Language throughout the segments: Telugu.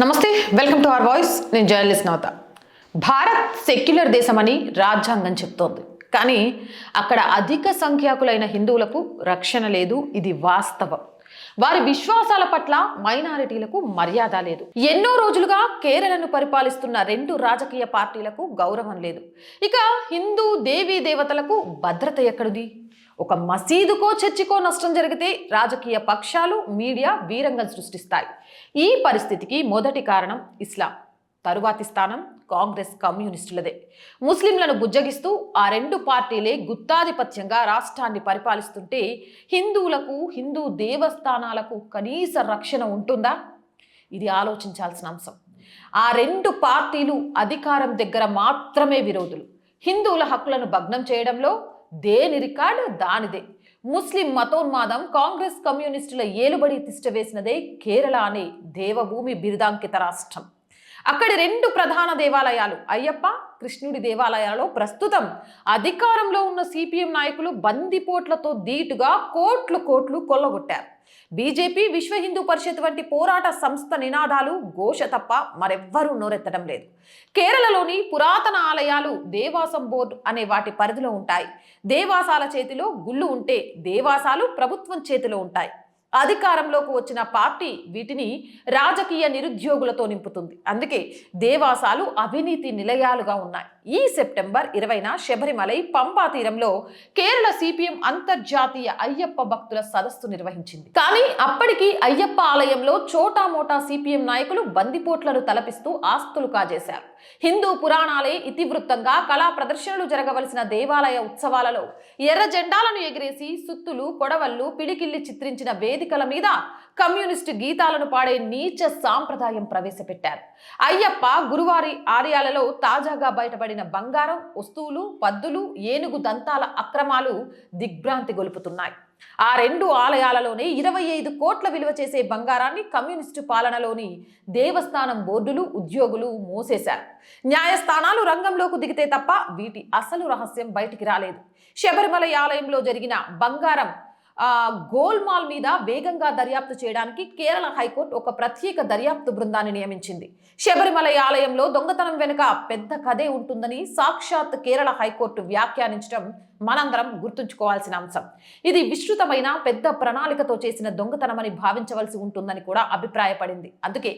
నమస్తే వెల్కమ్ టు అవర్ వాయిస్. నేను జర్నలిస్ట్ నవత. భారత్ సెక్యులర్ దేశమని రాజ్యాంగం చెప్తోంది. కానీ అక్కడ అధిక సంఖ్యాకులైన హిందువులకు రక్షణ లేదు ఇది వాస్తవం. వారి విశ్వాసాల పట్ల మైనారిటీలకు మర్యాద లేదు. ఎన్నో రోజులుగా కేరళను పరిపాలిస్తున్న రెండు రాజకీయ పార్టీలకు గౌరవం లేదు. ఇక హిందూ దేవీ దేవతలకు భద్రత ఎక్కడిది? ఒక మసీదుకో చర్చికో నష్టం జరిగితే రాజకీయ పక్షాలు మీడియా వీరంగం సృష్టిస్తాయి. ఈ పరిస్థితికి మొదటి కారణం ఇస్లాం. తరువాతి స్థానం కాంగ్రెస్ కమ్యూనిస్టులదే. ముస్లింలను బుజ్జగిస్తూ ఆ రెండు పార్టీలే గుత్తాధిపత్యంగా రాష్ట్రాన్ని పరిపాలిస్తుంటే హిందువులకు హిందూ దేవస్థానాలకు కనీస రక్షణ ఉంటుందా? ఇది ఆలోచించాల్సిన అంశం. ఆ రెండు పార్టీలు అధికారం దగ్గర మాత్రమే విరోధులు. హిందువుల హక్కులను భగ్నం చేయడంలో దేని రికార్డు? దానిదే. ముస్లిం మతోన్మాదం కాంగ్రెస్ కమ్యూనిస్టుల ఏలుబడి తిష్టవేసినదే కేరళ అనే దేవభూమి బిరుదాంకిత రాష్ట్రం. అక్కడి రెండు ప్రధాన దేవాలయాలు అయ్యప్ప కృష్ణుడి దేవాలయాలలో ప్రస్తుతం అధికారంలో ఉన్న సిపిఎం నాయకులు బందిపోట్లతో ధీటుగా కోట్లు కోట్లు కొల్లగొట్టారు. బీజేపీ విశ్వ హిందూ పరిషత్ వంటి పోరాట సంస్థ నినాదాలు ఘోష తప్ప మరెవ్వరూ నోరెత్తడం లేదు. కేరళలోని పురాతన ఆలయాలు దేవాసం బోర్డు అనే వాటి పరిధిలో ఉంటాయి. దేవాసాల చేతిలో గుళ్ళు ఉంటే దేవాసాలు ప్రభుత్వం చేతిలో ఉంటాయి. అధికారంలోకి వచ్చిన పార్టీ వీటిని రాజకీయ నిరుద్యోగులతో నింపుతుంది. అందుకే దేవాసాలు అవినీతి నిలయాలుగా ఉన్నాయి. ఈ సెప్టెంబర్ ఇరవైన శబరిమలై పంపా తీరంలో కేరళ సిపిఎం అంతర్జాతీయ అయ్యప్ప భక్తుల సదస్సు నిర్వహించింది. కానీ అప్పటికి అయ్యప్ప ఆలయంలో చోటా మోటా సిపిఎం నాయకులు బందిపోట్లను తలపిస్తూ ఆస్తులు కాజేశారు. హిందూ పురాణాలే ఇతివృత్తంగా కళా ప్రదర్శనలు జరగవలసిన దేవాలయ ఉత్సవాలలో ఎర్ర జెండాలను ఎగిరేసి సుత్తులు కొడవళ్ళు పిడికిల్లి చిత్రించిన వేదికల మీద కమ్యూనిస్టు గీతాలను పాడే నీచ సాంప్రదాయం ప్రవేశపెట్టారు. అయ్యప్ప గురువారి ఆలయాలలో తాజాగా బయటపడిన బంగారం వస్తువులు పద్దులు ఏనుగు దంతాల అక్రమాలు దిగ్భ్రాంతి గొలుపుతున్నాయి. ఆ రెండు ఆలయాలలోనే ఇరవై ఐదు కోట్ల విలువ చేసే బంగారాన్ని కమ్యూనిస్టు పాలనలోని దేవస్థానం బోర్డులు ఉద్యోగులు మోసేశారు. న్యాయస్థానాలు రంగంలోకి దిగితే తప్ప వీటి అసలు రహస్యం బయటికి రాలేదు. శబరిమల ఆలయంలో జరిగిన బంగారం గోల్మాల్ మీద వేగంగా దర్యాప్తు చేయడానికి కేరళ హైకోర్టు ఒక ప్రత్యేక దర్యాప్తు బృందాన్ని నియమించింది. శబరిమల ఆలయంలో దొంగతనం వెనుక పెద్ద కథే ఉంటుందని సాక్షాత్ కేరళ హైకోర్టు వ్యాఖ్యానించడం మనందరం గుర్తుంచుకోవాల్సిన అంశం. ఇది విస్తృతమైన పెద్ద ప్రణాళికతో చేసిన దొంగతనమని భావించవలసి ఉంటుందని కూడా అభిప్రాయపడింది. అందుకే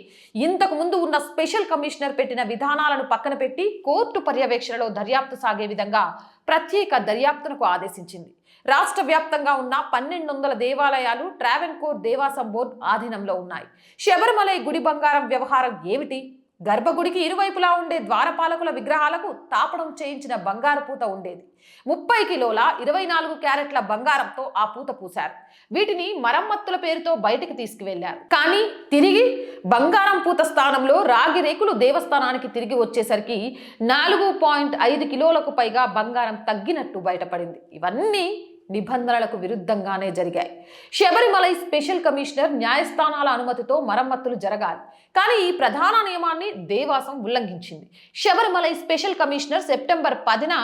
ఇంతకు ముందు ఉన్న స్పెషల్ కమిషనర్ పెట్టిన విధానాలను పక్కన పెట్టి కోర్టు పర్యవేక్షణలో దర్యాప్తు సాగే విధంగా ప్రత్యేక దర్యాప్తునకు ఆదేశించింది. రాష్ట్ర వ్యాప్తంగా ఉన్న పన్నెండు వందల దేవాలయాలు ట్రావెన్కోర్ దేవాసం బోర్డు ఆధీనంలో ఉన్నాయి. శబరిమలై గుడి బంగారం వ్యవహారం ఏమిటి? గర్భగుడికి ఇరువైపులా ఉండే ద్వారపాలకుల విగ్రహాలకు తాపడం చేయించిన బంగారు పూత ఉండేది. ముప్పై కిలోల ఇరవై నాలుగు క్యారెట్ల బంగారంతో ఆ పూత పూశారు. వీటిని మరమ్మత్తుల పేరుతో బయటికి తీసుకువెళ్ళారు కానీ తిరిగి బంగారం పూత స్థానంలో రాగి రేకులు దేవస్థానానికి తిరిగి వచ్చేసరికి నాలుగు పాయింట్ ఐదు కిలోలకు పైగా బంగారం తగ్గినట్టు బయటపడింది. ఇవన్నీ నిబంధనలకు విరుద్ధంగానే జరిగాయి. శబరిమలై స్పెషల్ కమిషనర్ న్యాయస్థానాల అనుమతితో మరమ్మతులు జరగాలి. కానీ ఈ ప్రధాన నియమాన్ని దేవాసం ఉల్లంఘించింది. శబరిమలై స్పెషల్ కమిషనర్ సెప్టెంబర్ పదిన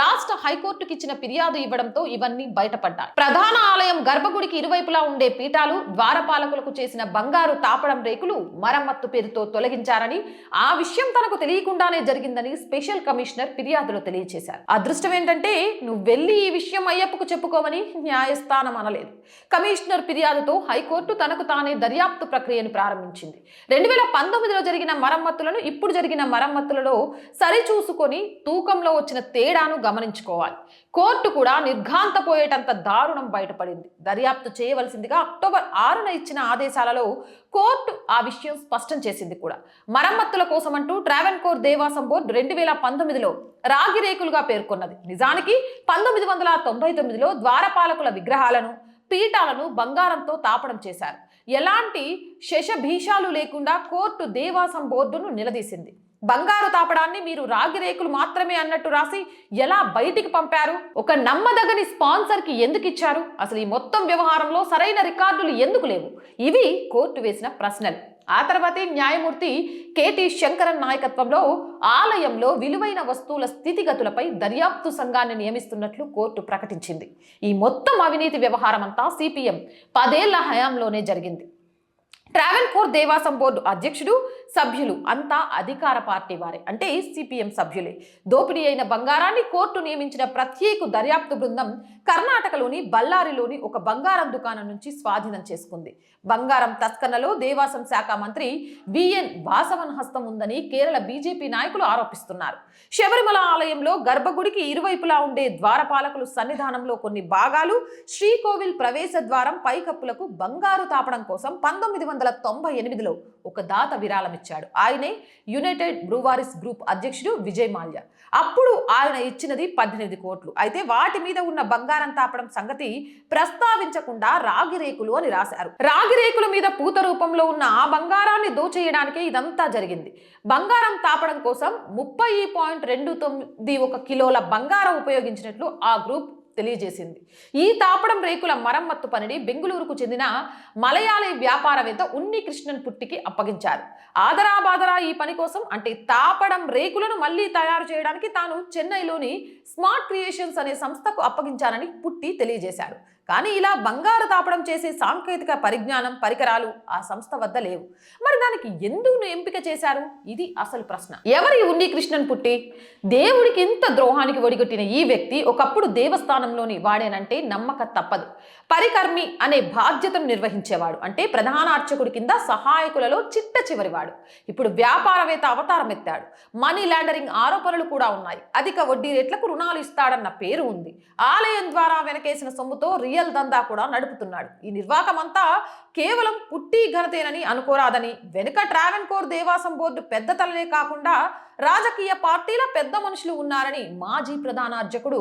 రాష్ట్ర హైకోర్టుకి ఇచ్చిన ఫిర్యాదు ఇవ్వడంతో ఇవన్నీ బయటపడ్డాయి. ప్రధాన ఆలయం గర్భగుడికి ఇరువైపులా ఉండే పీఠాలు ద్వారపాలకులకు చేసిన బంగారు తాపడం రేకులు మరమ్మత్తు పేరుతో తొలగించారని ఆ విషయం తనకు తెలియకుండానే జరిగిందని స్పెషల్ కమిషనర్ ఫిర్యాదులో తెలియజేశారు అదృష్టం ఏంటంటే నువ్వు వెళ్ళి ఈ విషయం అయ్యప్పకు చెప్పు చెప్పుకోమని న్యాయస్థానం అనలేదు. కమిషనర్ ఫిర్యాదుతో హైకోర్టు తనకు తానే దర్యాప్తు ప్రక్రియను ప్రారంభించింది. రెండు వేల పంతొమ్మిదిలో జరిగిన మరమ్మతులను ఇప్పుడు జరిగిన మరమ్మతులలో సరిచూసుకొని తూకంలో వచ్చిన తేడాను గమనించుకోవాలి. కోర్టు కూడా నిర్ఘాంతపోయేటంత దారుణం బయటపడింది. దర్యాప్తు చేయవలసిందిగా అక్టోబర్ ఆరున ఇచ్చిన ఆదేశాలలో కోర్టు ఆ విషయం స్పష్టం చేసింది కూడా. మరమ్మతుల కోసమంటూ ట్రావెన్కోర్ దేవాసం బోర్డు రెండు వేల పంతొమ్మిదిలో రాగి రేకులుగా పేర్కొన్నది. నిజానికి పంతొమ్మిది వందల తొంభై తొమ్మిదిలో ద్వారపాలకుల విగ్రహాలను పీఠాలను బంగారంతో తాపడం చేశారు. ఎలాంటి శశభీషాలు లేకుండా కోర్టు దేవాసం బోర్డును నిలదీసింది. బంగారు తాపడాన్ని మీరు రాగి రేకులు మాత్రమే అన్నట్టు రాసి ఎలా బయటికి పంపారు? ఒక నమ్మదగని స్పాన్సర్కి ఎందుకు ఇచ్చారు? అసలు ఈ మొత్తం వ్యవహారంలో సరైన రికార్డులు ఎందుకు లేవు? ఇవి కోర్టు వేసిన ప్రశ్నలు. ఆ తర్వాతే న్యాయమూర్తి కేటీ శంకరన్ నాయకత్వంలో ఆలయంలో విలువైన వస్తువుల స్థితిగతులపై దర్యాప్తు సంఘాన్ని నియమిస్తున్నట్లు కోర్టు ప్రకటించింది. ఈ మొత్తం అవినీతి వ్యవహారం అంతా సిపిఎం పదేళ్ళ హయాంలోనే జరిగింది. ట్రావెల్ కోర్ దేవాసం బోర్డు అధ్యక్షుడు సభ్యులు అంతా అధికార పార్టీ వారే. అంటే సిపిఎం సభ్యులే. దోపిడీ అయిన బంగారాన్ని కోర్టు నియమించిన ప్రత్యేక దర్యాప్తు బృందం కర్ణాటకలోని బళ్ళారిలోని ఒక బంగారం దుకాణం నుంచి స్వాధీనం చేసుకుంది. బంగారం తస్కనలో దేవాసం శాఖ మంత్రి విఎన్ వాసవన్ హస్తం ఉందని కేరళ బీజేపీ నాయకులు ఆరోపిస్తున్నారు. శబరిమల ఆలయంలో గర్భగుడికి ఇరువైపులా ఉండే ద్వారపాలకులు సన్నిధానంలో కొన్ని భాగాలు శ్రీకోవిల్ ప్రవేశ ద్వారం పైకప్పులకు బంగారు తాపడం కోసం పంతొమ్మిది వందల తొంభై ఎనిమిదిలో ఒక దాత వచ్చాడు. ఆయనే యునైటెడ్ బ్రూవారిస్ గ్రూప్ అధ్యక్షుడు విజయ్ మాల్యా. అప్పుడు ఆయన ఇచ్చినది పద్దెనిమిది కోట్లు. అయితే వాటి మీద ఉన్న బంగారం తాపడం సంగతి ప్రస్తావించకుండా రాగి రేకులు అని రాశారు. రాగి రేకుల మీద పూత రూపంలో ఉన్న ఆ బంగారాన్ని దోచేయడానికి ఇదంతా జరిగింది. బంగారం తాపడం కోసం ముప్పై పాయింట్ రెండు తొమ్మిది ఒక కిలోల బంగారం ఉపయోగించినట్లు ఆ గ్రూప్ తెలియజేసింది. ఈ తాపడం రేకుల మరమ్మత్తు పనిని బెంగళూరుకు చెందిన మలయాళీ వ్యాపారవేత్త ఉన్ని కృష్ణన్ పుట్టికి అప్పగించారు. ఆదరా బాదరా ఈ పని కోసం అంటే తాపడం రేకులను మళ్ళీ తయారు చేయడానికి తాను చెన్నైలోని స్మార్ట్ క్రియేషన్స్ అనే సంస్థకు అప్పగించానని పుట్టి తెలియజేశారు. కానీ ఇలా బంగారు తాపడం చేసే సాంకేతిక పరిజ్ఞానం పరికరాలు ఆ సంస్థ వద్ద లేవు. మరి దానికి ఎందుకు ఎంపిక చేశారు? ఇది అసలు ప్రశ్న. ఎవరి ఉన్ని కృష్ణన్ పుట్టి? దేవుడికి ఇంత ద్రోహానికి ఒడిగొట్టిన ఈ వ్యక్తి ఒకప్పుడు దేవస్థానంలోని వాడేనంటే నమ్మక తప్పదు. పరికర్మి అనే బాధ్యతను నిర్వహించేవాడు. అంటే ప్రధాన అర్చకుడి కింద సహాయకులలో చిట్ట చివరివాడు. ఇప్పుడు వ్యాపారవేత్త అవతారం ఎత్తాడు. మనీ లాండరింగ్ ఆరోపణలు కూడా ఉన్నాయి. అధిక వడ్డీ రేట్లకు రుణాలు ఇస్తాడన్న పేరు ఉంది. ఆలయం ద్వారా వెనకేసిన సొమ్ముతో రియల్ దందా కూడా నడుపుతున్నాడు. ఈ నిర్వాకమంతా కేవలం పుట్టి ఘనతేనని అనుకోరాదని వెనుక ట్రావెన్ కోర్ దేవాసం బోర్డు పెద్ద తలనే కాకుండా రాజకీయ పార్టీల పెద్ద మనుషులు ఉన్నారని మాజీ ప్రధాన అర్చకుడు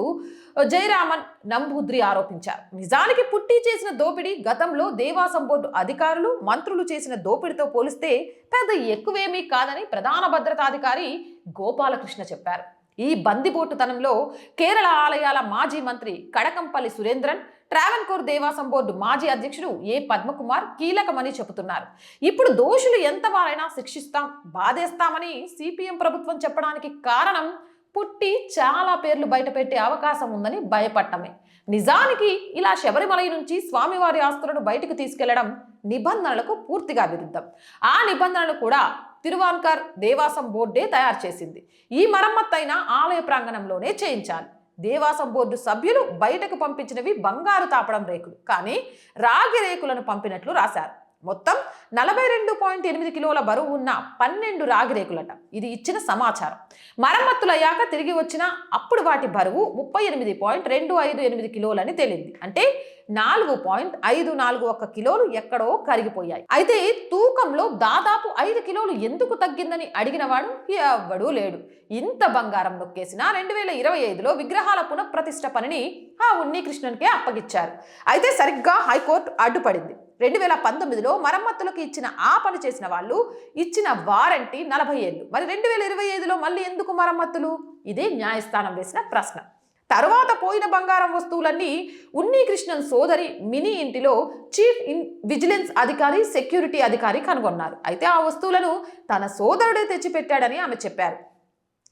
జయరామన్ నంబూద్రి ఆరోపించారు. నిజానికి పుట్టి చేసిన దోపిడీ గతంలో దేవాసం బోర్డు అధికారులు మంత్రులు చేసిన దోపిడీతో పోలిస్తే పెద్ద ఎక్కువేమీ కాదని ప్రధాన భద్రతాధికారి గోపాలకృష్ణ చెప్పారు. ఈ బందిపోటుతనంలో కేరళ ఆలయాల మాజీ మంత్రి కడకంపల్లి సురేంద్రన్ ట్రావెన్కోర్ దేవాసం బోర్డు మాజీ అధ్యక్షుడు ఏ పద్మకుమార్ కీలకమని చెబుతున్నారు. ఇప్పుడు దోషులు ఎంతవారైనా శిక్షిస్తాం బాధేస్తామని సిపిఎం ప్రభుత్వం చెప్పడానికి కారణం పుట్టి చాలా పేర్లు బయటపెట్టే అవకాశం ఉందని భయపడటమే నిజానికి ఇలా శబరిమలై నుంచి స్వామివారి ఆస్తులను బయటకు తీసుకెళ్ళడం నిబంధనలకు పూర్తిగా విరుద్ధం. ఆ నిబంధనలు కూడా తిరువాన్కర్ దేవాసం బోర్డే తయారు చేసింది. ఈ మరమ్మత్తైన ఆలయ ప్రాంగణంలోనే చేయించాలి. దేవాసం బోర్డు సభ్యులు బయటకు పంపించినవి బంగారు తాపడం రేకులు. కానీ రాగి రేకులను పంపినట్లు రాశారు. మొత్తం నలభై రెండు పాయింట్ ఎనిమిది కిలోల బరువు ఉన్న పన్నెండు రాగి రేకులట. ఇది ఇచ్చిన సమాచారం. మరమ్మతులయ్యాక తిరిగి వచ్చిన అప్పుడు వాటి బరువు ముప్పై ఎనిమిది పాయింట్ రెండు ఐదు ఎనిమిది కిలోలని తేలింది. అంటే నాలుగు పాయింట్ ఐదు నాలుగు ఒక్క కిలోలు ఎక్కడో కరిగిపోయాయి. అయితే తూకంలో దాదాపు ఐదు కిలోలు ఎందుకు తగ్గిందని అడిగినవాడు ఎవ్వడూ లేడు. ఇంత బంగారం నొక్కేసిన రెండు వేల ఇరవై ఐదులో విగ్రహాల పునఃప్రతిష్ట పనిని ఆ ఉన్ని అప్పగిచ్చారు. అయితే సరిగ్గా హైకోర్టు అడ్డుపడింది. రెండు వేల పంతొమ్మిదిలో మరమ్మతులకు ఇచ్చిన ఆ పని చేసిన వాళ్ళు ఇచ్చిన వారంటీ నలభై ఏళ్ళు. మరి రెండు వేల ఇరవై ఐదులో మళ్ళీ ఎందుకు మరమ్మతులు? ఇదే న్యాయస్థానం వేసిన ప్రశ్న. తర్వాత పోయిన బంగారం వస్తువులన్నీ ఉన్ని కృష్ణన్ సోదరి మినీ ఇంటిలో చీఫ్ ఇన్ విజిలెన్స్ అధికారి సెక్యూరిటీ అధికారి కనుగొన్నారు. అయితే ఆ వస్తువులను తన సోదరుడే తెచ్చిపెట్టాడని ఆమె చెప్పారు.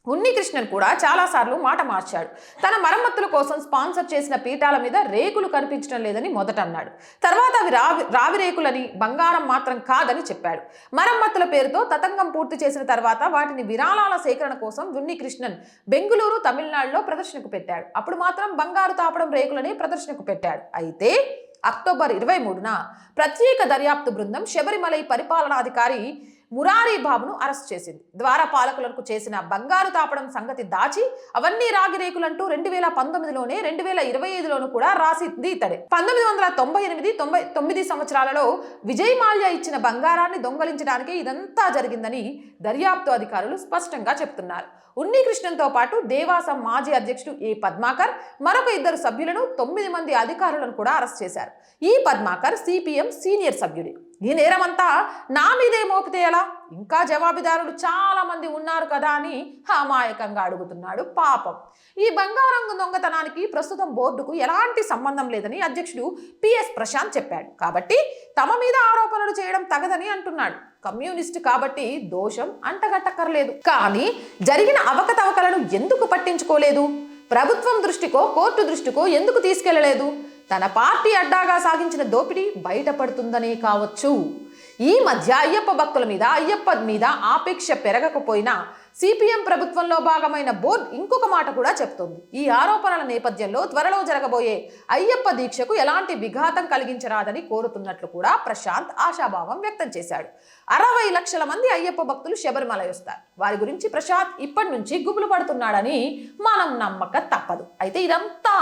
ఉన్ని కృష్ణన్ కూడా చాలాసార్లు మాట మార్చాడు. తన మరమ్మతుల కోసం స్పాన్సర్ చేసిన పీఠాల మీద రేకులు కనిపించడం లేదని మొదట అన్నాడు తర్వాత అవి రావి రావి రేకులని బంగారం మాత్రం కాదని చెప్పాడు. మరమ్మతుల పేరుతో తతంగం పూర్తి చేసిన తర్వాత వాటిని విరాళాల సేకరణ కోసం ఉన్ని కృష్ణన్ బెంగుళూరు తమిళనాడులో ప్రదర్శనకు పెట్టాడు. అప్పుడు మాత్రం బంగారు తాపడం రేకులని ప్రదర్శనకు పెట్టాడు. అయితే అక్టోబర్ ఇరవై మూడున ప్రత్యేక దర్యాప్తు బృందం శబరిమలై పరిపాలనాధికారి మురారీబాబును అరెస్ట్ చేసింది. ద్వారా పాలకులకు చేసిన బంగారు తాపడం సంగతి దాచి అవన్నీ రాగిరేకులంటూ రెండు వేల పంతొమ్మిదిలోనే రెండు వేల ఇరవై ఐదులోను కూడా రాసింది ఇతడే. పంతొమ్మిది వందల తొంభై ఎనిమిది తొంభై తొమ్మిది సంవత్సరాలలో విజయ్ మాల్యా ఇచ్చిన బంగారాన్ని దొంగలించడానికి ఇదంతా జరిగిందని దర్యాప్తు అధికారులు స్పష్టంగా చెప్తున్నారు. ఉన్నికృష్ణన్తో పాటు దేవాసం మాజీ అధ్యక్షుడు ఏ పద్మాకర్ మరొక ఇద్దరు సభ్యులను తొమ్మిది మంది అధికారులను కూడా అరెస్ట్ చేశారు. ఈ పద్మాకర్ సిపిఎం సీనియర్ సభ్యుడి. ఈ నేరమంతా నా మీదే మోపితే ఎలా? ఇంకా జవాబుదారులు చాలా మంది ఉన్నారు కదా అని అమాయకంగా అడుగుతున్నాడు పాపం. ఈ బంగారం దొంగతనానికి ప్రస్తుతం బోర్డుకు ఎలాంటి సంబంధం లేదని అధ్యక్షుడు పిఎస్ ప్రశాంత్ చెప్పాడు. కాబట్టి తమ మీద ఆరోపణలు చేయడం తగదని అంటున్నాడు. కమ్యూనిస్ట్ కాబట్టి దోషం అంటగట్టక్కర్లేదు. కానీ జరిగిన అవకతవకలను ఎందుకు పట్టించుకోలేదు? ప్రభుత్వం దృష్టికో కోర్టు దృష్టికో ఎందుకు తీసుకెళ్ళలేదు? తన పార్టీ అడ్డాగా సాగించిన దోపిడీ బయటపడుతుందనే కావచ్చు. ఈ మధ్య అయ్యప్ప భక్తుల మీద అయ్యప్ప మీద ఆపేక్ష పెరగకపోయినా సిపిఎం ప్రభుత్వంలో భాగమైన బోర్డు ఇంకొక మాట కూడా చెప్తోంది. ఈ ఆరోపణల నేపథ్యంలో త్వరలో జరగబోయే అయ్యప్ప దీక్షకు ఎలాంటి విఘాతం కలిగించరాదని కోరుతున్నట్లు కూడా ప్రశాంత్ ఆశాభావం వ్యక్తం చేశాడు. అరవై లక్షల మంది అయ్యప్ప భక్తులు శబరిమల వస్తారు. వారి గురించి ప్రశాంత్ ఇప్పటి నుంచి గుబులు పడుతున్నాడని మనం నమ్మక తప్పదు. అయితే ఇదంతా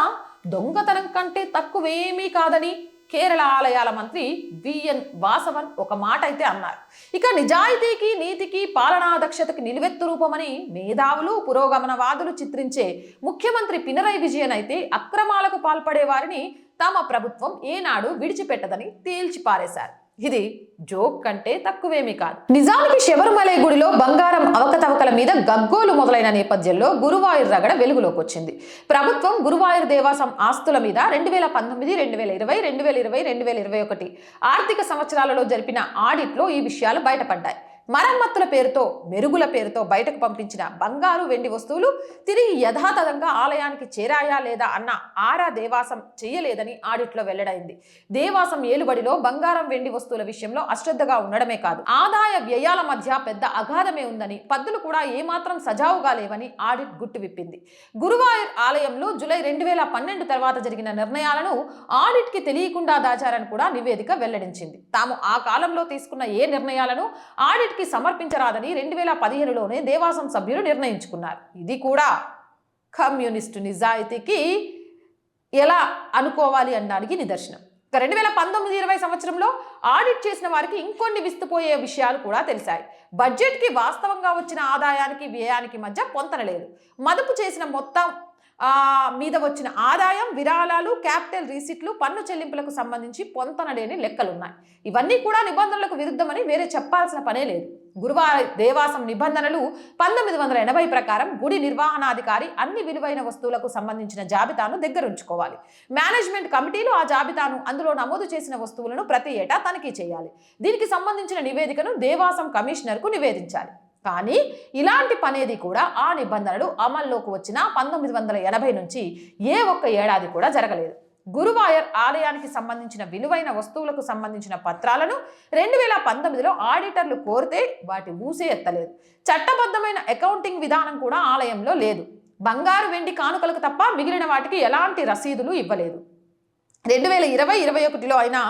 దొంగతనం కంటే తక్కువేమీ కాదని కేరళ ఆలయాల మంత్రి విఎన్ వాసవన్ ఒక మాట అయితే అన్నారు. ఇక నిజాయితీకి నీతికి పాలనా దక్షతకి నిలువెత్తు రూపమని మేధావులు పురోగమనవాదులు చిత్రించే ముఖ్యమంత్రి పినరై విజయన్ అయితే అక్రమాలకు పాల్పడే వారిని తమ ప్రభుత్వం ఏనాడు విడిచిపెట్టదని తేల్చి పారేశారు ఇది జోక్ కంటే తక్కువేమీ కాదు. నిజానికి శబరిమలై గుడిలో బంగారం అవకతవకల మీద గగ్గోలు మొదలైన నేపథ్యంలో గురువాయూర్ రగడ వెలుగులోకి వచ్చింది ప్రభుత్వం గురువాయూర్ దేవాసం ఆస్తుల మీద రెండు వేల పంతొమ్మిది రెండు వేల ఇరవై రెండు వేల ఇరవై రెండు వేల ఇరవై ఒకటి ఆర్థిక సంవత్సరాలలో జరిపిన ఆడిట్లో ఈ విషయాలు బయటపడ్డాయి. మరమ్మతుల పేరుతో మెరుగుల పేరుతో బయటకు పంపించిన బంగారు వెండి వస్తువులు తిరిగి యథాతథంగా ఆలయానికి చేరాయా లేదా అన్న ఆరా దేవాసం చేయలేదని ఆడిట్లో వెల్లడైంది. దేవాసం ఏలుబడిలో బంగారం వెండి వస్తువుల విషయంలో అశ్రద్ధగా ఉండడమే కాదు ఆదాయ వ్యయాల మధ్య పెద్ద అగాధమే ఉందని పద్దులు కూడా ఏమాత్రం సజావుగా లేవని ఆడిట్ గుట్టు విప్పింది. గురువాయూర్ ఆలయంలో జూలై రెండు వేల పన్నెండు తర్వాత జరిగిన నిర్ణయాలను ఆడిట్కి తెలియకుండా దాచారని కూడా నివేదిక వెల్లడించింది. తాము ఆ కాలంలో తీసుకున్న ఏ నిర్ణయాలను ఆడిట్ కి సమర్పించరాదని రెండు వేల పదిహేనులోనే దేవాసం సభ్యులు నిర్ణయించుకున్నారు. ఇది కూడా కమ్యూనిస్టు నిజాయితీకి ఎలా అనుకోవాలి అనడానికి నిదర్శనం. ఇక రెండు వేల పంతొమ్మిది ఇరవై సంవత్సరంలో ఆడిట్ చేసిన వారికి ఇంకొన్ని విస్తుపోయే విషయాలు కూడా తెలిసాయి. బడ్జెట్కి వాస్తవంగా వచ్చిన ఆదాయానికి వ్యయానికి మధ్య పొంతన లేదు. మదుపు చేసిన మొత్తం మీద వచ్చిన ఆదాయం విరాళాలు క్యాపిటల్ రీసిట్లు పన్ను చెల్లింపులకు సంబంధించి పొంతనలేని లెక్కలున్నాయి. ఇవన్నీ కూడా నిబంధనలకు విరుద్ధమని వేరే చెప్పాల్సిన పనే లేదు. గురువార దేవాసం నిబంధనలు పంతొమ్మిది వందల ఎనభై ప్రకారం గుడి నిర్వహణాధికారి అన్ని విలువైన వస్తువులకు సంబంధించిన జాబితాను దగ్గరుంచుకోవాలి. మేనేజ్మెంట్ కమిటీలు ఆ జాబితాను అందులో నమోదు చేసిన వస్తువులను ప్రతి ఏటా తనిఖీ చేయాలి. దీనికి సంబంధించిన నివేదికను దేవాసం కమిషనర్కు నివేదించాలి. కానీ ఇలాంటి పనేది కూడా ఆ నిబంధనలు అమల్లోకి వచ్చిన పంతొమ్మిది వందల ఎనభై నుంచి ఏ ఒక్క ఏడాది కూడా జరగలేదు. గురువాయర్ ఆలయానికి సంబంధించిన విలువైన వస్తువులకు సంబంధించిన పత్రాలను రెండు వేల పంతొమ్మిదిలో ఆడిటర్లు కోరితే వాటి ఊసే ఎత్తలేదు. చట్టబద్ధమైన అకౌంటింగ్ విధానం కూడా ఆలయంలో లేదు. బంగారు వెండి కానుకలకు తప్ప మిగిలిన వాటికి ఎలాంటి రసీదులు ఇవ్వలేదు. రెండు వేల ఇరవై ఇరవై ఒకటిలో అయినా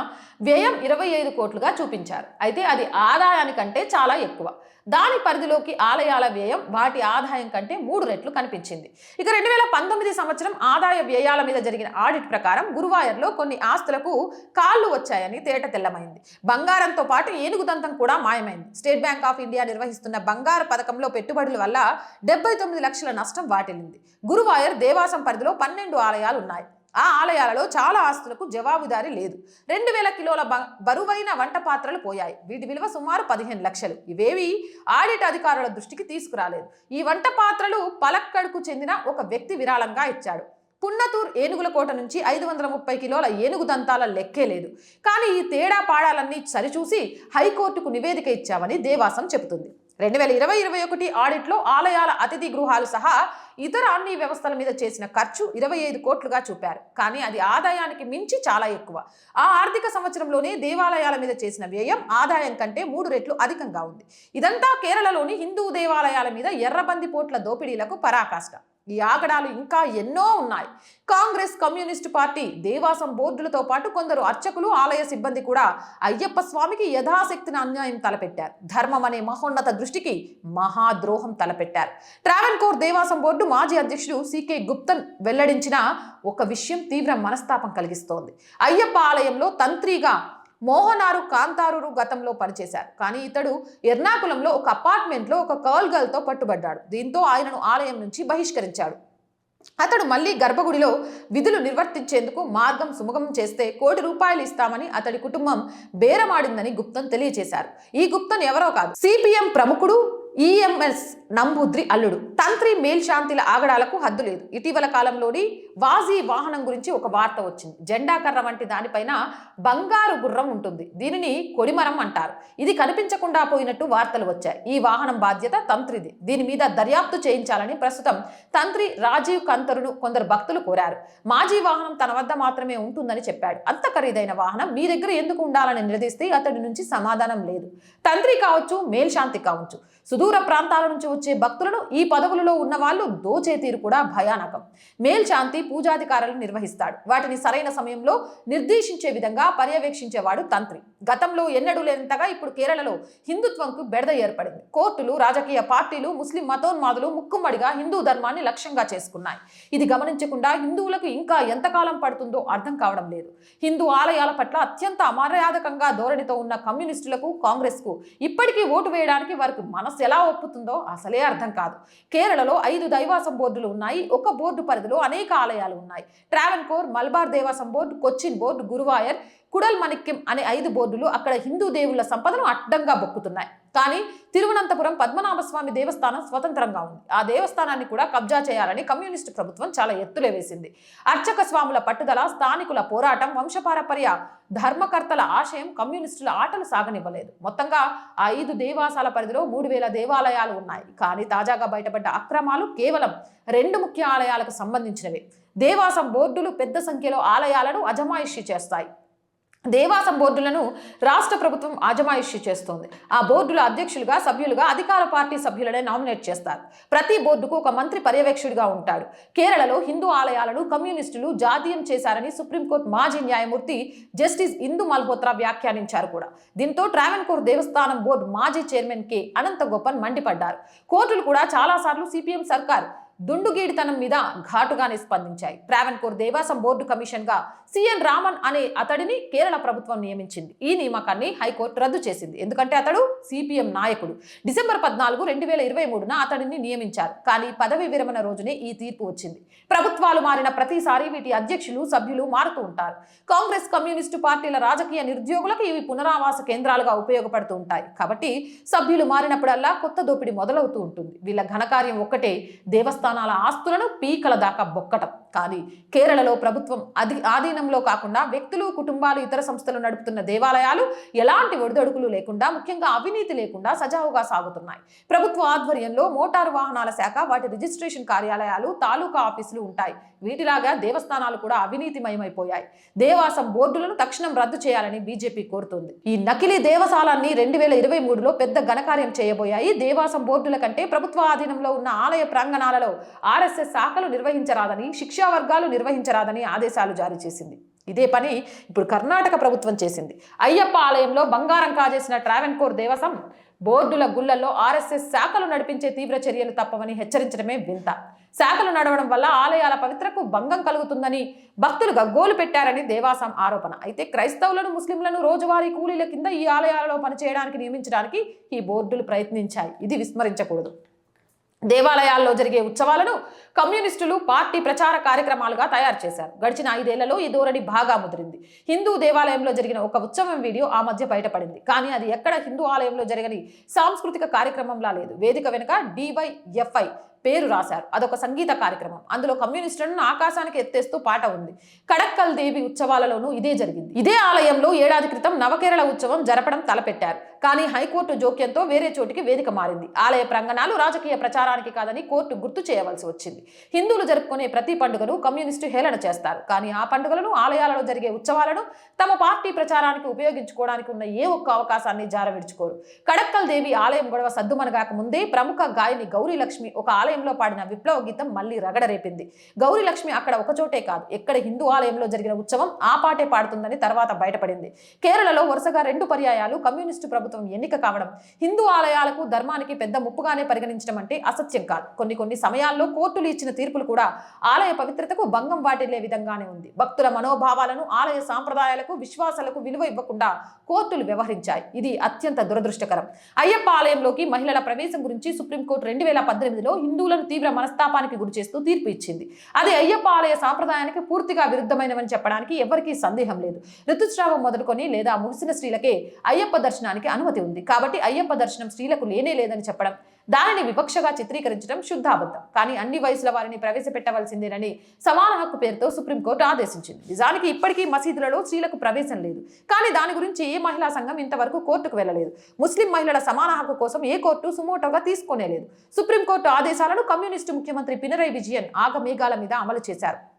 వ్యయం ఇరవై ఐదు కోట్లుగా చూపించారు. అయితే అది ఆదాయానికంటే చాలా ఎక్కువ. దాని పరిధిలోకి ఆలయాల వ్యయం వాటి ఆదాయం కంటే మూడు రెట్లు కనిపించింది. ఇక రెండు వేల పంతొమ్మిది సంవత్సరం ఆదాయ వ్యయాల మీద జరిగిన ఆడిట్ ప్రకారం గురువాయర్లో కొన్ని ఆస్తులకు కాళ్ళు వచ్చాయని తేట తెల్లమైంది. బంగారంతో పాటు ఏనుగు దంతం కూడా మాయమైంది. స్టేట్ బ్యాంక్ ఆఫ్ ఇండియా నిర్వహిస్తున్న బంగారు పథకంలో పెట్టుబడుల వల్ల డెబ్బై తొమ్మిది లక్షల నష్టం వాటిల్లింది. గురువాయర్ దేవాసం పరిధిలో పన్నెండు ఆలయాలు ఉన్నాయి. ఆ ఆలయాలలో చాలా ఆస్తులకు జవాబుదారీ లేదు. రెండు వేల కిలోల బ- బరువైన వంట పాత్రలు పోయాయి. వీటి విలువ సుమారు పదిహేను లక్షలు. ఇవేవి ఆడిట్ అధికారుల దృష్టికి తీసుకురాలేదు. ఈ వంట పాత్రలు పలక్కడుకు చెందిన ఒక వ్యక్తి విరాళంగా ఇచ్చాడు. పున్నతూర్ ఏనుగుల కోట నుంచి ఐదు వందల ముప్పై కిలోల ఏనుగు దంతాల లెక్కే లేదు. కానీ ఈ తేడా పాడాలన్నీ సరిచూసి హైకోర్టుకు నివేదిక ఇచ్చామని దేవాసం చెబుతుంది. రెండు వేల ఇరవై ఇరవై ఒకటి ఆడిట్లో ఆలయాల అతిథి గృహాలు సహా ఇతర అన్ని వ్యవస్థల మీద చేసిన ఖర్చు ఇరవై ఐదు కోట్లుగా చూపారు. కానీ అది ఆదాయానికి మించి చాలా ఎక్కువ. ఆ ఆర్థిక సంవత్సరంలోనే దేవాలయాల మీద చేసిన వ్యయం ఆదాయం కంటే మూడు రెట్లు అధికంగా ఉంది. ఇదంతా కేరళలోని హిందూ దేవాలయాల మీద ఎర్రబంది పోట్ల దోపిడీలకు పరాకాష్ట. ఈ ఆగడాలు ఇంకా ఎన్నో ఉన్నాయి. కాంగ్రెస్ కమ్యూనిస్టు పార్టీ దేవాసం బోర్డులతో పాటు కొందరు అర్చకులు ఆలయ సిబ్బంది కూడా అయ్యప్ప స్వామికి యథాశక్తిని అన్యాయం తలపెట్టారు. ధర్మం అనే మహోన్నత దృష్టికి మహాద్రోహం తలపెట్టారు. ట్రావెన్కోర్ దేవాసం బోర్డు మాజీ అధ్యక్షుడు సికే గుప్తన్ వెల్లడించిన ఒక విషయం తీవ్ర మనస్తాపం కలిగిస్తోంది. అయ్యప్ప ఆలయంలో తంత్రిగా మోహనారు కాంతారు గతంలో పనిచేశారు. కానీ ఇతడు ఎర్నాకులంలో ఒక అపార్ట్మెంట్లో ఒక కర్ల్ గర్ల్తో పట్టుబడ్డాడు. దీంతో ఆయనను ఆలయం నుంచి బహిష్కరించాడు. అతడు మళ్ళీ గర్భగుడిలో విధులు నిర్వర్తించేందుకు మార్గం సుముఖం చేస్తే కోటి రూపాయలు ఇస్తామని అతడి కుటుంబం బేరమాడిందని గుప్తన్ తెలియజేశారు ఈ గుప్తన్ ఎవరో కాదు. సిపిఎం ప్రముఖుడు ఈఎంఎస్ నంబుద్రి అల్లుడు. తంత్రి మేల్శాంతిల ఆగడాలకు హద్దు లేదు. ఇటీవల కాలంలోని వాజీ వాహనం గురించి ఒక వార్త వచ్చింది. జెండాకర్ర వంటి దానిపైన బంగారు గుర్రం ఉంటుంది. దీనిని కొడిమరం అంటారు. ఇది కనిపించకుండా పోయినట్టు వార్తలు వచ్చాయి. ఈ వాహనం బాధ్యత తంత్రిది. దీని మీద దర్యాప్తు చేయించాలని ప్రస్తుతం తంత్రి రాజీవ్ కంతరును కొందరు భక్తులు కోరారు. మాజీ వాహనం తన వద్ద మాత్రమే ఉంటుందని చెప్పాడు. అంత ఖరీదైన వాహనం మీ దగ్గర ఎందుకు ఉండాలని నిలదీస్తే అతడి నుంచి సమాధానం లేదు. తంత్రి కావచ్చు మేల్శాంతి కావచ్చు. సుదూర ప్రాంతాల నుంచి వచ్చే భక్తులను ఈ పదవులలో ఉన్న వాళ్ళు దోచే తీరు కూడా భయానకం. మేల్శాంతి పూజాధికారులు నిర్వహిస్తాడు. వాటిని సరైన సమయంలో నిర్దేశించే విధంగా పర్యవేక్షించేవాడు తంత్రి. గతంలో ఎన్నడూ లేనంతగా ఇప్పుడు కేరళలో హిందుత్వంకు బెడద ఏర్పడింది. కోర్టులు రాజకీయ పార్టీలు ముస్లిం మతోన్మాదులు ముక్కుమ్మడిగా హిందూ ధర్మాన్ని లక్ష్యంగా చేసుకున్నాయి. ఇది గమనించకుండా హిందువులకు ఇంకా ఎంతకాలం పడుతుందో అర్థం కావడం లేదు. హిందూ ఆలయాల పట్ల అత్యంత అమర్యాదకంగా ధోరణితో ఉన్న కమ్యూనిస్టులకు కాంగ్రెస్కు ఇప్పటికీ ఓటు వేయడానికి వారికి మనసు ఎలా ఒప్పుతుందో అసలే అర్థం కాదు. కేరళలో ఐదు దైవాసం బోర్డులు ఉన్నాయి ఒక బోర్డు పరిధిలో అనేక ఆలయాలు ఉన్నాయి. ట్రావెన్కోర్ మల్బార్ దేవాసం బోర్డు కొచ్చిన్ బోర్డు గురువాయర్ కుడల్ మణిక్యం అనే ఐదు బోర్డులు అక్కడ హిందూ దేవుళ్ళ సంపదను అడ్డంగా బొక్కుతున్నాయి. కానీ తిరువనంతపురం పద్మనాభస్వామి దేవస్థానం స్వతంత్రంగా ఉంది. ఆ దేవస్థానాన్ని కూడా కబ్జా చేయాలని కమ్యూనిస్టు ప్రభుత్వం చాలా ఎత్తులే వేసింది. అర్చక స్వాముల పట్టుదల స్థానికుల పోరాటం వంశపారపర్య ధర్మకర్తల ఆశయం కమ్యూనిస్టుల ఆటలు సాగనివ్వలేదు. మొత్తంగా ఆ ఐదు దేవాసాల పరిధిలో మూడు వేల దేవాలయాలు ఉన్నాయి. కానీ తాజాగా బయటపడ్డ అక్రమాలు కేవలం రెండు ముఖ్య ఆలయాలకు సంబంధించినవి. దేవాసం బోర్డులు పెద్ద సంఖ్యలో ఆలయాలను అజమాయిషి చేస్తాయి. దేవాసం బోర్డులను రాష్ట్ర ప్రభుత్వం ఆజమాయిషి చేస్తోంది. ఆ బోర్డుల అధ్యక్షులుగా సభ్యులుగా అధికార పార్టీ సభ్యులనే నామినేట్ చేస్తారు. ప్రతి బోర్డుకు ఒక మంత్రి పర్యవేక్షకుడిగా ఉంటాడు. కేరళలో హిందూ ఆలయాలను కమ్యూనిస్టులు జాతీయం చేశారని సుప్రీంకోర్టు మాజీ న్యాయమూర్తి జస్టిస్ ఇందు మల్హోత్రా వ్యాఖ్యానించారు కూడా. దీంతో ట్రావెన్కోర్ దేవస్థానం బోర్డు మాజీ చైర్మన్ కె. అనంత గోపన్ మండిపడ్డారు. కోర్టులు కూడా చాలాసార్లు సిపిఎం సర్కార్ దుండుగీడితనం మీద ఘాటుగానే స్పందించాయి. ట్రావెన్కోర్ దేవాసం బోర్డు కమిషన్గా సిఎన్ రామన్ అనే అతడిని కేరళ ప్రభుత్వం నియమించింది. ఈ నియామకాన్ని హైకోర్టు రద్దు చేసింది. ఎందుకంటే అతడు సిపిఎం నాయకుడు. డిసెంబర్ పద్నాలుగు రెండు వేల ఇరవై మూడున అతడిని నియమించారు. కానీ పదవి విరమణ రోజునే ఈ తీర్పు వచ్చింది. ప్రభుత్వాలు మారిన ప్రతిసారి వీటి అధ్యక్షులు సభ్యులు మారుతూ ఉంటారు. కాంగ్రెస్ కమ్యూనిస్టు పార్టీల రాజకీయ నిరుద్యోగులకు ఇవి పునరావాస కేంద్రాలుగా ఉపయోగపడుతూ ఉంటాయి. కాబట్టి సభ్యులు మారినప్పుడల్లా కొత్త దోపిడీ మొదలవుతూ ఉంటుంది. వీళ్ళ ఘనకార్యం ఒక్కటే దేవస్థానం దేవస్థానాల ఆస్తులను పీకల దాకా బొక్కటం. కానీ కేరళలో ప్రభుత్వం అధి ఆధీనంలో కాకుండా వ్యక్తులు కుటుంబాలు ఇతర సంస్థలు నడుపుతున్న దేవాలయాలు ఎలాంటి ఒడిదొడుకులు లేకుండా ముఖ్యంగా అవినీతి లేకుండా సజావుగా సాగుతున్నాయి. ప్రభుత్వ ఆధ్వర్యంలో మోటారు వాహనాల శాఖ వాటి రిజిస్ట్రేషన్ కార్యాలయాలు తాలూకా ఆఫీసులు ఉంటాయి. వీటిలాగా దేవస్థానాలు కూడా అవినీతిమయమైపోయాయి. దేవాసం బోర్డులను తక్షణం రద్దు చేయాలని బీజేపీ కోరుతోంది. ఈ నకిలీ దేవసాలాన్ని రెండు వేల ఇరవై మూడులో పెద్ద ఘనకార్యం చేయబోయాయి. దేవాసం బోర్డుల కంటే ప్రభుత్వ ఆధీనంలో ఉన్న ఆలయ ప్రాంగణాలలో ఆర్ఎస్ఎస్ శాఖలు నిర్వహించరాదని శిక్ష వర్గాలు నిర్వహించరాదని ఆదేశాలు జారీ చేసింది. ఇదే పని ఇప్పుడు కర్ణాటక ప్రభుత్వం చేసింది. అయ్యప్ప ఆలయంలో బంగారం కాజేసిన ట్రావెన్కోర్ దేవసం బోర్డుల గుళ్ళలో ఆర్ఎస్ఎస్ శాఖలు నడిపించే తీవ్ర చర్యలు తప్పవని హెచ్చరించడమే వింత. శాఖలు నడవడం వల్ల ఆలయాల పవిత్రకు భంగం కలుగుతుందని భక్తులు గగ్గోలు పెట్టారని దేవాసం ఆరోపణ. అయితే క్రైస్తవులను ముస్లింలను రోజువారీ కూలీల కింద ఈ ఆలయాలలో పనిచేయడానికి నియమించడానికి ఈ బోర్డులు ప్రయత్నించాయి. ఇది విస్మరించకూడదు. దేవాలయాల్లో జరిగే ఉత్సవాలను కమ్యూనిస్టులు పార్టీ ప్రచార కార్యక్రమాలుగా తయారు చేశారు. గడిచిన ఐదేళ్ళలో ఈ ధోరణి బాగా ముదిరింది. హిందూ దేవాలయంలో జరిగిన ఒక ఉత్సవం వీడియో ఆ మధ్య బయటపడింది. కానీ అది ఎక్కడ హిందూ ఆలయంలో జరగని సాంస్కృతిక కార్యక్రమంలా లేదు. వేదిక వెనుక డివైఎఫ్ఐ పేరు రాశారు. అదొక సంగీత కార్యక్రమం. అందులో కమ్యూనిస్టులను ఆకాశానికి ఎత్తేస్తూ పాట ఉంది. కడక్కల్ దేవి ఉత్సవాలలోనూ ఇదే జరిగింది. ఇదే ఆలయంలో ఏడాది క్రితం నవకేరళ ఉత్సవం జరపడం తలపెట్టారు. కానీ హైకోర్టు జోక్యంతో వేరే చోటికి వేదిక మారింది. ఆలయ ప్రాంగణాలు రాజకీయ ప్రచారానికి కాదని కోర్టు గుర్తు చేయవలసి వచ్చింది. హిందువులు జరుపుకునే ప్రతి పండుగను కమ్యూనిస్టు హేళన చేస్తారు. కానీ ఆ పండుగలను ఆలయాలలో జరిగే ఉత్సవాలను తమ పార్టీ ప్రచారానికి ఉపయోగించుకోవడానికి ఉన్న ఏ ఒక్క అవకాశాన్ని జారవిడుచుకోరు. కడక్కల్ దేవి ఆలయం గొడవ సద్దుమనగాక ముందే ప్రముఖ గాయని గౌరీ లక్ష్మి ఒక ఆలయంలో పాడిన విప్లవ గీతం మళ్ళీ రగడ రేపింది. గౌరీ లక్ష్మి అక్కడ ఒకచోటే కాదు. ఎక్కడ హిందూ ఆలయంలో జరిగిన ఉత్సవం ఆ పాటే పాడుతుందని తర్వాత బయటపడింది. కేరళలో వరుసగా రెండు పర్యాయాలు కమ్యూనిస్టు ప్రభుత్వం ఎన్నిక కావడం హిందూ ఆలయాలకు ధర్మానికి పెద్ద ముప్పుగానే పరిగణించడం అంటే అసత్యం కాదు. కొన్ని కొన్ని సమయాల్లో కోర్టులు ఇచ్చిన తీర్పులు కూడా ఆలయ పవిత్రతకు భంగం వాటిల్లే విధంగానే ఉంది. భక్తుల మనోభావాలను ఆలయ సాంప్రదాయాలకు విశ్వాసాలకు విలువ ఇవ్వకుండా కోర్టులు వ్యవహరించాయి. ఇది అత్యంత దురదృష్టకరం. అయ్యప్ప ఆలయంలోకి మహిళల ప్రవేశం గురించి సుప్రీంకోర్టు రెండు వేల పద్దెనిమిదిలో హిందువులను తీవ్ర మనస్తాపానికి గురి చేస్తూ తీర్పు ఇచ్చింది. అది అయ్యప్ప ఆలయ సాంప్రదాయానికి పూర్తిగా విరుద్ధమైనవని చెప్పడానికి ఎవరికీ సందేహం లేదు. ఋతుస్రావం మొదలుకొని లేదా ముగిసిన స్త్రీలకే అయ్యప్ప దర్శనానికి అనుమతి ఉంది. కాబట్టి అయ్యప్ప దర్శనం స్త్రీలకు లేనే లేదని చెప్పడం దానిని వివక్షగా చిత్రీకరించడం శుద్ధాబద్ధం. కానీ అన్ని వయసుల వారిని ప్రవేశపెట్టవలసిందేనని సమాన హక్కు పేరుతో సుప్రీంకోర్టు ఆదేశించింది. నిజానికి ఇప్పటికీ మసీదులలో స్త్రీలకు ప్రవేశం లేదు. కానీ దాని గురించి ఏ మహిళా సంఘం ఇంతవరకు కోర్టుకు వెళ్ళలేదు. ముస్లిం మహిళల సమాన హక్కు కోసం ఏ కోర్టు సుమోటోగా తీసుకోనేలేదు. సుప్రీంకోర్టు ఆదేశాలను కమ్యూనిస్టు ముఖ్యమంత్రి పినరై విజయన్ ఆగమేఘాల మీద అమలు చేశారు.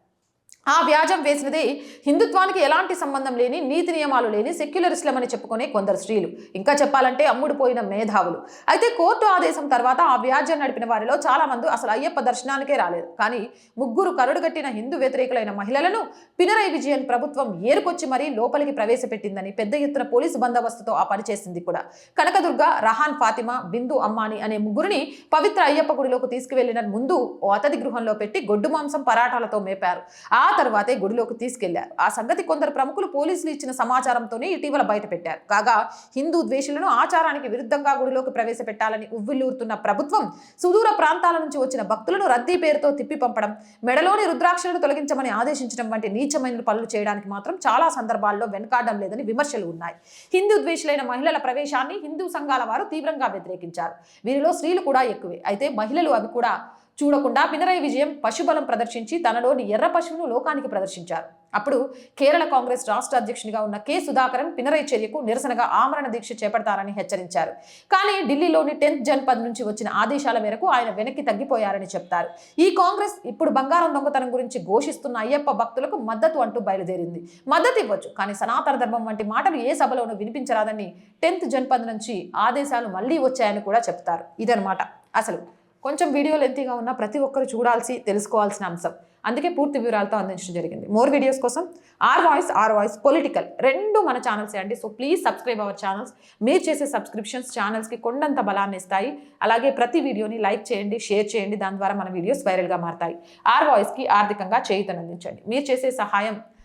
ఆ వ్యాజం వేసినది హిందుత్వానికి ఎలాంటి సంబంధం లేని నీతి నియమాలు లేని సెక్యులరిస్టులమని చెప్పుకునే కొందరు స్త్రీలు. ఇంకా చెప్పాలంటే అమ్ముడుపోయిన మేధావులు. అయితే కోర్టు ఆదేశం తర్వాత ఆ వ్యాజ్యం నడిపిన వారిలో చాలా మంది అసలు అయ్యప్ప దర్శనానికే రాలేదు. కానీ ముగ్గురు కరుడుగట్టిన హిందూ వ్యతిరేకులైన మహిళలను పినరై విజయన్ ప్రభుత్వం ఏరుకొచ్చి మరీ లోపలికి ప్రవేశపెట్టిందని పెద్ద ఎత్తున పోలీసు బందోబస్తుతో ఆ పనిచేసింది కూడా. కనకదుర్గ రహాన్ ఫాతిమా బిందు అమ్మాని అనే ముగ్గురిని పవిత్ర అయ్యప్ప గుడిలోకి తీసుకువెళ్ళిన ముందు ఓ అతిథి గృహంలో పెట్టి గొడ్డు మాంసం పరాటాలతో మేపారు. ఆ తర్వాతే గుడిలోకి తీసుకెళ్ళారు. ఆ సంగతి కొందరు ప్రముఖులు పోలీసులు ఇచ్చిన సమాచారంతోనే ఇటీవల బయటపెట్టారు కాగా హిందూ ద్వేషులను ఆచారానికి విరుద్ధంగా గుడిలోకి ప్రవేశపెట్టాలని ఉవ్విల్లూరుతున్న ప్రభుత్వం సుదూర ప్రాంతాల నుంచి వచ్చిన భక్తులను రద్దీ పేరుతో తిప్పి పంపడం మెడలోని రుద్రాక్షలను తొలగించమని ఆదేశించడం వంటి నీచమైన పనులు చేయడానికి మాత్రం చాలా సందర్భాల్లో వెనకాడడం లేదని విమర్శలు ఉన్నాయి. హిందూ ద్వేషులైన మహిళల ప్రవేశాన్ని హిందూ సంఘాల వారు తీవ్రంగా వ్యతిరేకించారు. వీరిలో స్త్రీలు కూడా ఎక్కువే. అయితే మహిళలు అవి కూడా చూడకుండా పినరై విజయం పశుబలం ప్రదర్శించి తనలోని ఎర్ర పశువును లోకానికి ప్రదర్శించారు. అప్పుడు కేరళ కాంగ్రెస్ రాష్ట్ర అధ్యక్షునిగా ఉన్న కె సుధాకరన్ పినరై చర్యకు నిరసనగా ఆమరణ దీక్ష చేపడతారని హెచ్చరించారు. కానీ ఢిల్లీలోని టెన్త్ జన్పద్ నుంచి వచ్చిన ఆదేశాల మేరకు ఆయన వెనక్కి తగ్గిపోయారని చెప్తారు. ఈ కాంగ్రెస్ ఇప్పుడు బంగారం దొంగతనం గురించి ఘోషిస్తున్న అయ్యప్ప భక్తులకు మద్దతు అంటూ బయలుదేరింది. మద్దతు ఇవ్వచ్చు కానీ సనాతన ధర్మం వంటి మాటలు ఏ సభలోనూ వినిపించరాదని టెన్త్ జన్పద్ నుంచి ఆదేశాలు మళ్ళీ వచ్చాయని కూడా చెప్తారు. ఇదనమాట అసలు కొంచెం వీడియో లెంతీగా ఉన్న ప్రతి ఒక్కరు చూడాల్సి తెలుసుకోవాల్సిన అంశం. అందుకే పూర్తి వివరాలతో అందించడం జరిగింది. మోర్ వీడియోస్ కోసం our voice our voice political రెండు మన ఛానల్స్ అండి. So please subscribe our channels మీరు చేసే సబ్స్క్రిప్షన్స్ ఛానల్స్కి కొండంత బలాన్ని ఇస్తాయి. అలాగే ప్రతి వీడియోని లైక్ చేయండి షేర్ చేయండి. దాని ద్వారా మన వీడియోస్ వైరల్గా మారతాయి. ఆర్ వాయిస్కి ఆర్థికంగా చేయుతనందించండి. మీరు చేసే సహాయం